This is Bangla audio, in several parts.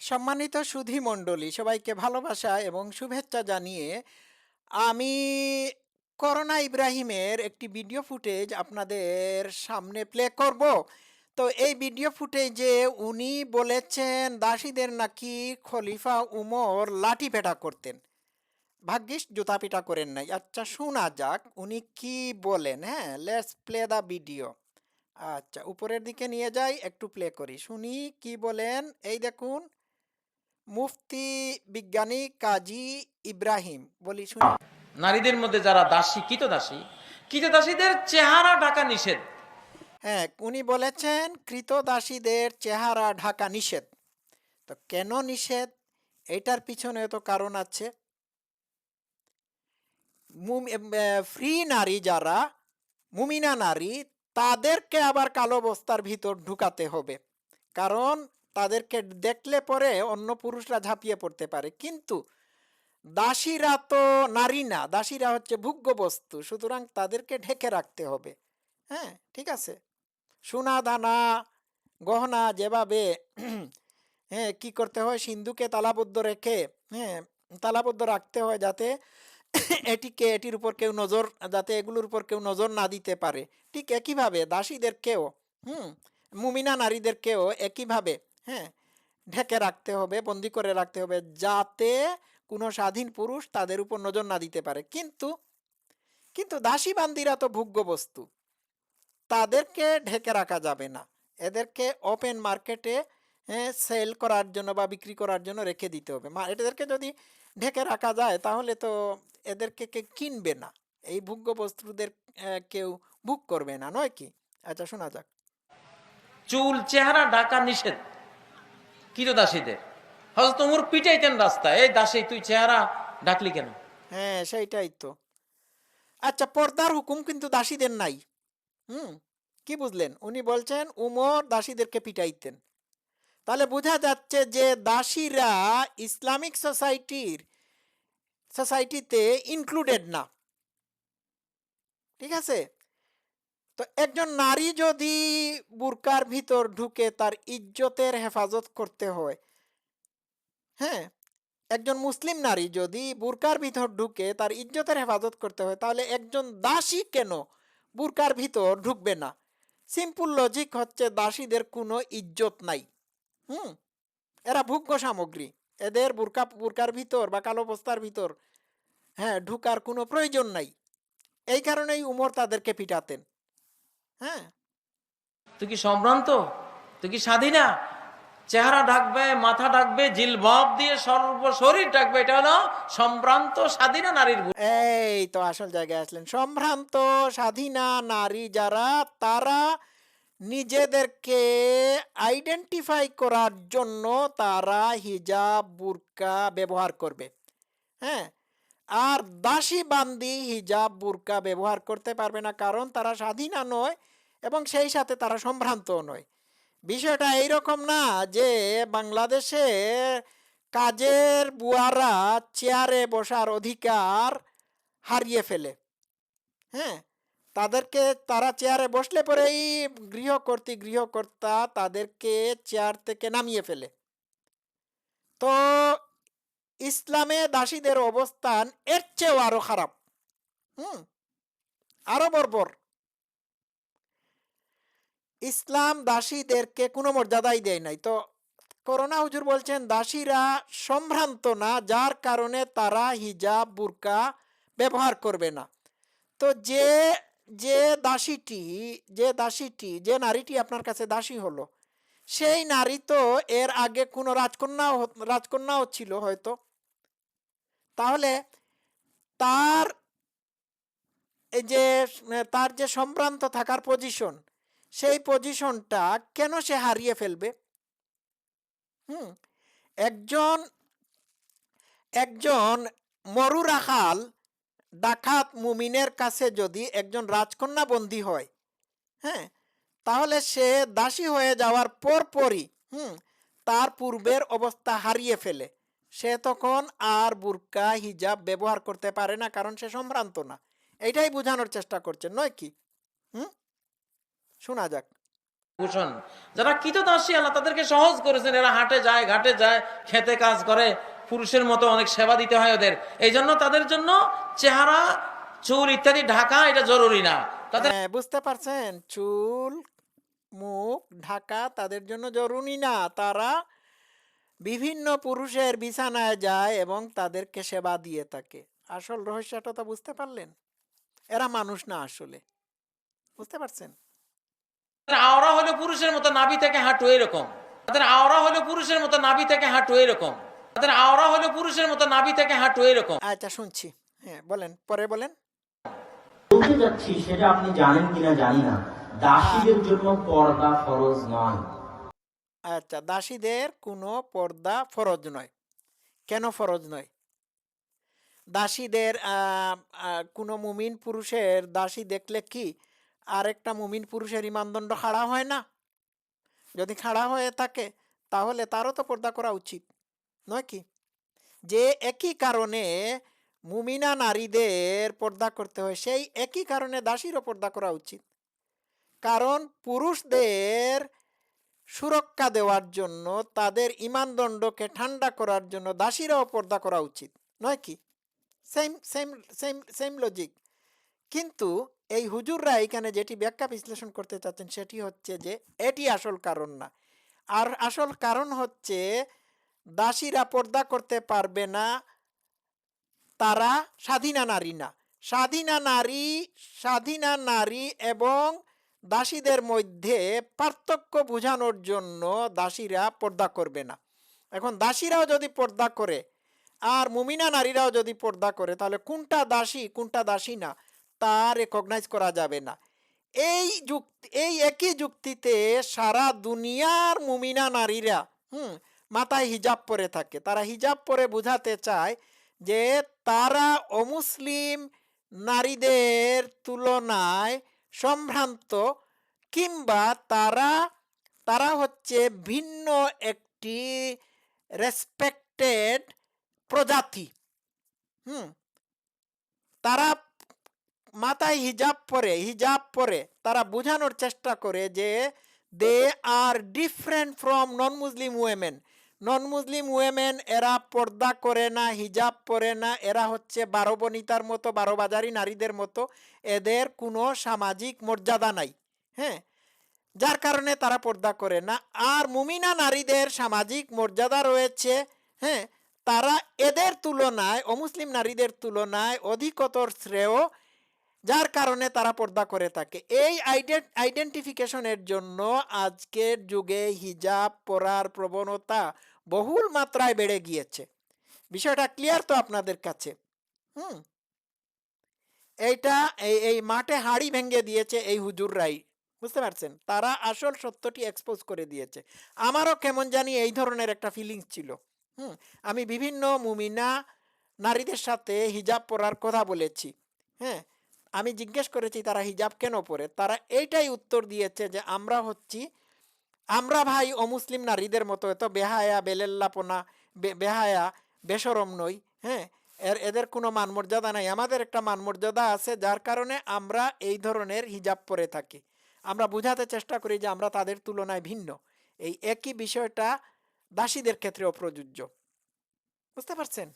সম্মানিত সুধী মণ্ডলী, সবাইকে ভালোবাসা এবং শুভেচ্ছা জানিয়ে আমি করোনা ইব্রাহিমের একটি ভিডিও ফুটেজ আপনাদের সামনে প্লে করব। তো এই ভিডিও ফুটেজে উনি বলেছেন, দাসীদের নাকি খলিফা উমর লাঠি পেটা করতেন। ভাগ্যিস জুতা পিটা করেন নাই। আচ্ছা শোনা যাক উনি কি বলেন হ্যাঁ? লেটস প্লে দ্য ভিডিও আচ্ছা উপরের দিকে নিয়ে যাই, একটু প্লে করি। শুনি কি বলেন, এই দেখুন। মুফতি বিজ্ঞানী কাজী ইব্রাহিম বলি শুনি। নারীদের মধ্যে যারা দাসী কৃত দাসী কৃত দাসীদের চেহারা ঢাকা নিষেধ। হ্যাঁ উনি বলেছেন কৃতদাসীদের চেহারা ঢাকা নিষেধ। তো কেন নিষেধ? এটার পিছনে তো কারণ আছে। ফ্রি নারী যারা মুমিনা নারী তাদেরকে আবার কালো বস্তার ভিতর ঢুকাতে হবে। কারণ তাদেরকে দেখলে পরে অন্য পুরুষরা ঝাঁপিয়ে পড়তে পারে। কিন্তু দাসীরা তো নারী না, দাসীরা হচ্ছে ভোগ্য বস্তু, সুতরাং তাদেরকে ঢেকে রাখতে হবে। হ্যাঁ ঠিক আছে? সোনা, দানা, গহনা যেভাবে হ্যাঁ কি করতে হয়? সিন্ধুকে তালাবদ্ধ রেখে হ্যাঁ তালাবদ্ধ রাখতে হয় যাতে এটিকে, এটির উপর কেউ নজর, যাতে এগুলোর উপর কেউ নজর না দিতে পারে। ঠিক একইভাবে দাসীদেরকেও, হুম, মুমিনা নারীদেরকেও একইভাবে হ্যাঁ? ঢেকে রাখতে হবে, বন্দি করে রাখতে হবে যাতে কোনো স্বাধীন পুরুষ তাদের উপর নজর না দিতে পারে। কিন্তু কিন্তু দাসী বান্দিরা তো ভোগ্য বস্তু। তাদেরকে ঢেকে রাখা যাবে না। এদেরকে ওপেন মার্কেটে সেল করার জন্য বা বিক্রি করার জন্য রেখে দিতে হবে। এদেরকে যদি ঢেকে রাখা যায় তাহলে তো এদেরকে কে কিনবে না। এই ভোগ্য বস্তুদের কেউ বুক করবে না, নয় কি? আচ্ছা শোনা যাক। চুল, চেহারা ঢাকা নিষেধ। কৃত দাসীদের হয়তো তোমর পিটাইতেন রাস্তা। এই দাসী, তুই চেহারা ডাকলি কেন? হ্যাঁ সেইটাই তো। আচ্ছা পর্দার হুকুম কিন্তু দাসীদের নাই। হুম, কি বুঝলেন? উনি বলছেন, উমর দাসীদেরকে পিটাইতেন। তাহলে বোঝা যাচ্ছে যে দাসীরা ইসলামিক সোসাইটির, সোসাইটিতে ইনক্লুডেড না। ঠিক আছে? তো একজন নারী যদি বুরকার ভিতর ঢুকে তার ইজ্জতের হেফাজত করতে হয় হ্যাঁ? একজন মুসলিম নারী যদি বুরকার ভিতর ঢুকে তার ইজ্জতের হেফাজত করতে হয়, তাহলে একজন দাসী কেন বুরকার ভিতর ঢুকবে না? সিম্পল লজিক হচ্ছে দাসীদের কোনো ইজ্জত নাই, হুম? এরা ভোগ্য সামগ্রী, এদের বুরকা, বুরকার ভিতর বা কালো বস্তার ভিতর হ্যাঁ ঢুকার কোনো প্রয়োজন নাই। এই কারণেই উমর তাদেরকে পিটাতেন। হ্যাঁ। তুই কি সম্ভ্রান্ত? তুই কি স্বাধীনা চেহারা ঢাকবে মাথা ঢাকবে জিলবাব দিয়ে সর্ব শরীর ঢাকবে এটা হলো সম্ভ্রান্ত স্বাধীনা নারীর এই তো আসল জায়গায় আসলেন। সম্ভ্রান্ত স্বাধীনা নারী যারা তারা নিজেদেরকে আইডেন্টিফাই করার জন্য তারা হিজাব বুরকা ব্যবহার করবে। হ্যাঁ? আর দাসী বান্দি হিজাব বুরকা ব্যবহার করতে পারবে না কারণ তারা স্বাধীনা নয় এবং সেই সাথে তারা সম্ভ্রান্তও নয়। বিষয়টা এইরকম না যে বাংলাদেশে কাজের বুয়ারা চেয়ারে বসার অধিকার হারিয়ে ফেলে। হ্যাঁ? তাদেরকে তারা চেয়ারে বসলে পরেই গৃহকর্তী, গৃহকর্তা তাদেরকে চেয়ার থেকে নামিয়ে ফেলে। তো ইসলামে দাসীদের অবস্থান এর চেয়েও আরও খারাপ। হুম? আরও বর্বর। ইসলাম দাসীদেরকে কোনো মর্যাদাই দেয় নাই। তো করোনা হুজুর বলছেন, দাসীরা সম্ভ্রান্ত না, যার কারণে তারা হিজাব, বুরকা ব্যবহার করবে না। তো যে যে দাসীটি যে দাসীটি, যে নারীটি আপনার কাছে দাসী হলো, সেই নারী তো এর আগে কোনো রাজকন্যাও রাজকন্যাও ছিল হয়তো। তাহলে তার যে তার যে সম্ভ্রান্ত থাকার পজিশন সেই পজিশনটা কেন সে হারিয়ে ফেলবে? হুম, একজন একজন মরু রাখাল ডাকাত মুমিনের কাছে যদি একজন রাজকন্যা বন্দী হয় হ্যাঁ তাহলে সে দাসী হয়ে যাওয়ার পরপরই হুম, তার পূর্বের অবস্থা হারিয়ে ফেলে। সে তখন আর বুরকা, হিজাব ব্যবহার করতে পারে না, কারণ সে সম্ভ্রান্ত না। এইটাই বোঝানোর চেষ্টা করছে নয় কি? হুম? শোনা যাক। ভূষণ যারা কৃতদাসী আল্লাহ তাদেরকে সহজ করেছেন। এরা হাটে যায় ঘাটে যায় খেতে কাজ করে পুরুষের মতো অনেক সেবা দিতে হয় ওদের। এই জন্য তাদের জন্য চেহারা চুল ইত্যাদি ঢাকা এটা জরুরি না। হ্যাঁ, বুঝতে পারছেন? চুল মুখ ঢাকা তাদের জন্য জরুরি না। তারা বিভিন্ন পুরুষের বিছানায় যায় এবং তাদেরকে সেবা দিয়ে থাকে। আসল রহস্যটা তো বুঝতে পারলেন? এরা মানুষ না আসলে। বুঝতে পারছেন? আওরা হলো পুরুষের মতো নাভি থেকে হাঁটু এরকম। তাদের আওরা হলো পুরুষের মতো নাভি থেকে হাঁটু এরকম। তাদের আওরা হলো পুরুষের মতো নাভি থেকে হাঁটু এরকম। আচ্ছা শুনছি। হ্যাঁ বলেন পরে বলেন। বলতে যাচ্ছি সেটা আপনি জানেন কিনা জানি না। দাসীদের জন্য পর্দা ফরজ নয়। আচ্ছা দাসীদের কোনো পর্দা ফরজ নয়। কেন ফরজ নয়? দাসীদের আহ, আহ, কোনো মুমিন পুরুষের দাসী দেখলে কি আরেকটা মুমিন পুরুষের ইমানদণ্ড খাড়া হয় না? যদি খাড়া হয়ে থাকে, তাহলে তারও তো পর্দা করা উচিত, নয় কি? যে একই কারণে মুমিনা নারীদের পর্দা করতে হয়, সেই একই কারণে দাসীরও পর্দা করা উচিত। কারণ পুরুষদের সুরক্ষা দেওয়ার জন্য, তাদের ইমানদণ্ডকে ঠান্ডা করার জন্য দাসীরাও পর্দা করা উচিত, নয় কি? Same same same same logic কিন্তু এই হুজুররা এখানে যেটি ব্যাখ্যা বিশ্লেষণ করতে চাচ্ছেন সেটি হচ্ছে যে এটি আসল কারণ না। আর আসল কারণ হচ্ছে দাসীরা পর্দা করতে পারবে না, তারা স্বাধীনা নারী না। স্বাধীনা নারী স্বাধীনা নারী এবং দাসীদের মধ্যে পার্থক্য বোঝানোর জন্য দাসীরা পর্দা করবে না। এখন দাসীরাও যদি পর্দা করে, আর মুমিনা নারীরাও যদি পর্দা করে, তাহলে কোনটা দাসী কোনটা দাসী না? তা রেকগনাইজ করা যাবে না। এই যুক্তি, এই একই যুক্তিতে সারা দুনিয়ার মুমিনা নারীরা, হুম, মাথায় হিজাব পরে থাকে। তারা হিজাব পরে বোঝাতে চায় যে তারা অমুসলিম নারীদের তুলনায় সম্ভ্রান্ত কিংবা তারা তারা হচ্ছে ভিন্ন একটি রেসপেক্টেড প্রজাতি। হুম, তারা মাথায় হিজাব পরে হিজাব পরে তারা বোঝানোর চেষ্টা করে যে they are different from non Muslim women non Muslim women এরা পর্দা করে না, হিজাব পরে না, এরা হচ্ছে বারো বনিতার মতো, বারো বাজারি নারীদের মতো। এদের কোনো সামাজিক মর্যাদা নাই হ্যাঁ? যার কারণে তারা পর্দা করে না। আর মুমিনা নারীদের সামাজিক মর্যাদা রয়েছে হ্যাঁ? তারা এদের তুলনায়, অমুসলিম নারীদের তুলনায় অধিকতর শ্রেয় যার কারণে তারা পর্দা করে থাকে। এই আইডেন্টিফিকেশনের জন্য আজকের যুগে হিজাব পরার প্রবণতা বহুল মাত্রায় বেড়ে গিয়েছে। বিষয়টা ক্লিয়ার তো আপনাদের কাছে? হুম। এইটা এই এই মাঠে হাড়ি ভেঙে দিয়েছে এই হুজুররাই। বুঝতে পারছেন? তারা আসল সত্যটি এক্সপোজ করে দিয়েছে। আমারও কেমন জানি এই ধরনের একটা ফিলিংস ছিল। হুম, আমি বিভিন্ন মুমিনা নারীদের সাথে হিজাব পরার কথা বলেছি। হ্যাঁ আমি জিজ্ঞেস করেছি, তারা হিজাব কেন পরে? তারা এইটাই উত্তর দিয়েছে যে, আমরা হচ্ছি, আমরা ভাই অমুসলিম নারীদের মতো, এত বেহায়া, বেলেল্লাপনা বেহায়া, বেসরম নই হ্যাঁ? এর, এদের কোনো মানমর্যাদা নাই। আমাদের একটা মানমর্যাদা আছে, যার কারণে আমরা এই ধরনের হিজাব পরে থাকি। আমরা বোঝাতে চেষ্টা করি যে, আমরা তাদের তুলনায় ভিন্ন। এই একই বিষয়টা দাসীদের ক্ষেত্রেও প্রযোজ্য। বুঝতে পারছেন?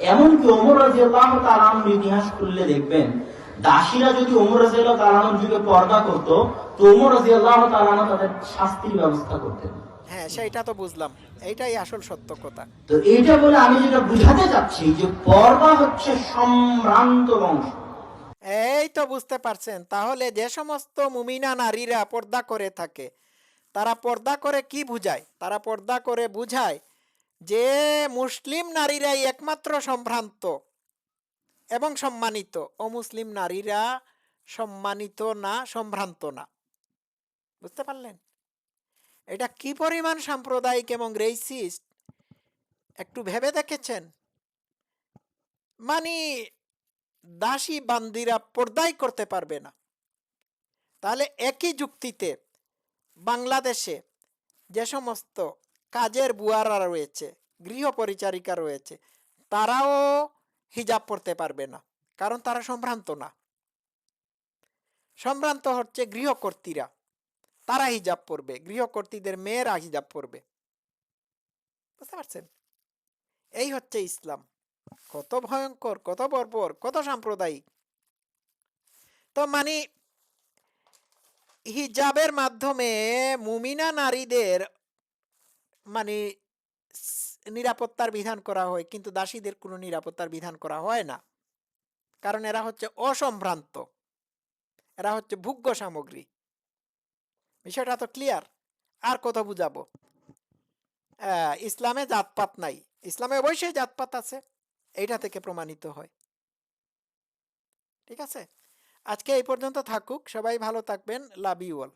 এমনকি রাজিয়াল্লাহ তাআলার ইতিহাস খুললে দেখবেন দাসীরা যদি রাজিয়াল্লাহ তাআলার যুগে পর্দা করত তো ওমর রাজিয়াল্লাহ তাআলা তাদের শাস্তির ব্যবস্থা করতেন। হ্যাঁ সেইটা তো বুঝলাম। এইটাই আসল সত্য কথা। তো এইটা বলে আমি যেটা বুঝাতে চাচ্ছি যে পর্দা হচ্ছে সম্ভ্রান্ত বংশ। এই তো বুঝতে পারছেন। তাহলে যে সমস্ত মুমিনা নারীরা পর্দা করে থাকে তারা পর্দা করে কি বুঝায়? তারা পর্দা করে বুঝায় যে মুসলিম নারীরাই একমাত্র সম্ভ্রান্ত এবং সম্মানিত। অমুসলিম নারীরা সম্মানিত না সম্ভ্রান্ত না। বুঝতে পারলেন? এটা কি পরিমাণ সাম্প্রদায়িক এবং রেসিস্ট একটু ভেবে দেখেছেন? মানে দাসী বান্দিরা পর্দাই করতে পারবে না। তাহলে একই যুক্তিতে বাংলাদেশে যে সমস্ত কাজের বুয়ারা রয়েছে গৃহ পরিচারিকা রয়েছে, তারাও হিজাব পড়তে পারবে না, কারণ তারা সম্ভ্রান্ত না। সম্ভ্রান্ত হচ্ছে গৃহকর্তীরা, তারা হিজাব পরবে গৃহকর্তীদের মেয়েরা হিজাব পরবে বুঝতে পারছেন? এই হচ্ছে ইসলাম। কত ভয়ঙ্কর, কত বর্বর, কত সাম্প্রদায়িক। তো মানে হিজাবের মাধ্যমে মুমিনা নারীদের মানে নিরাপত্তার বিধান করা হয়, কিন্তু দাসীদের কোনো নিরাপত্তার বিধান করা হয় না। কারণ এরা হচ্ছে অসম্ভ্রান্ত। এরা হচ্ছে ভোগ্য সামগ্রী। বিষয়টা তো ক্লিয়ার আর কত বুঝাবো? ইসলামে জাতপাত নাই। ইসলামে অবশ্যই জাতপাত আছে। এইটা থেকে প্রমাণিত হয়। ঠিক আছে? আজকে এই পর্যন্ত থাকুক। সবাই ভালো থাকবেন। Love you all